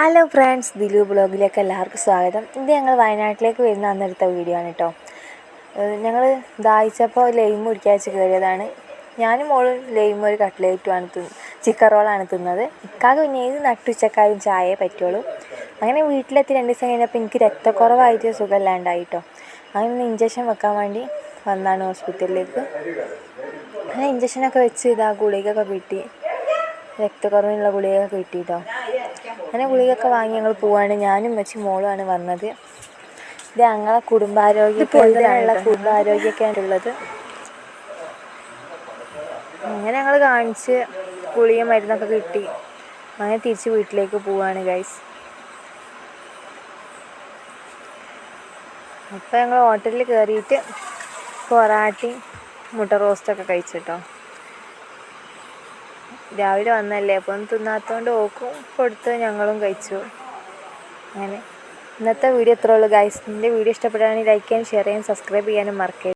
Hello friends Dilu ബ്ലോഗിലേക്ക് എല്ലാവർക്കും സ്വാഗതം. ഇത് ഞങ്ങൾ വയനാട്ടിലേക്ക് വരുന്ന അന്നെടുത്ത വീഡിയോ ആണ് കേട്ടോ ഞങ്ങൾ ദാഹിച്ചപ്പോൾ ലൈം വെച്ച് കയറിയതാണ് ഞാനും മോളും ലൈം ഒരു കട്ട്ലേറ്റുമാണ് തിന്ന് ചിക്കൻ റോളാണ് തിന്നത്. ഇക്കാക്ക് പിന്നെ ഏത് നട്ടുച്ചക്കാരും ചായയെ പറ്റുള്ളൂ. അങ്ങനെ വീട്ടിലെത്തി രണ്ട് ദിവസം കഴിഞ്ഞപ്പോൾ എനിക്ക് രക്തക്കുറവായിട്ട് സുഖമില്ലാണ്ടായി കേട്ടോ അങ്ങനെ ഇഞ്ചക്ഷൻ വെക്കാൻ വേണ്ടി വന്നാണ് ഹോസ്പിറ്റലിലേക്ക് അങ്ങനെ ഇഞ്ചക്ഷനൊക്കെ വെച്ച് ഇതാ ഗുളികയൊക്കെ കിട്ടി. രക്തക്കുറവിനുള്ള ഗുളികയൊക്കെ കിട്ടി കേട്ടോ അങ്ങനെ ഗുളികയൊക്കെ വാങ്ങി ഞങ്ങൾ പോവാണ്. ഞാനും വെച്ച് മോളുമാണ് വന്നത്. ഇത് ഞങ്ങളെ കുടുംബാരോഗ്യ കേന്ദ്രമുള്ള കുടുംബാരോഗ്യമൊക്കെയാണ് ഉള്ളത്. അങ്ങനെ ഞങ്ങൾ കാണിച്ച് ഗുളിക മരുന്നൊക്കെ കിട്ടി. അങ്ങനെ തിരിച്ച് വീട്ടിലേക്ക് പോവാണ് ഗൈസ് അപ്പോൾ ഞങ്ങൾ ഹോട്ടലിൽ കയറിയിട്ട് പൊറാട്ടി മുട്ട റോസ്റ്റൊക്കെ കഴിച്ചിട്ടോ രാവിലെ വന്നല്ലേ അപ്പോൾ ഒന്നും തിന്നാത്തതുകൊണ്ട് ഓക്കും കൊടുത്ത് ഞങ്ങളും കഴിച്ചു. അങ്ങനെ. ഇന്നത്തെ വീഡിയോ ഇത്രേ ഉള്ളൂ ഗൈസ് വീഡിയോ ഇഷ്ടപ്പെടുകയാണെങ്കിൽ ലൈക്ക് ചെയ്യാനും ഷെയർ ചെയ്യാനും സബ്സ്ക്രൈബ് ചെയ്യാനും മറക്കരുത്.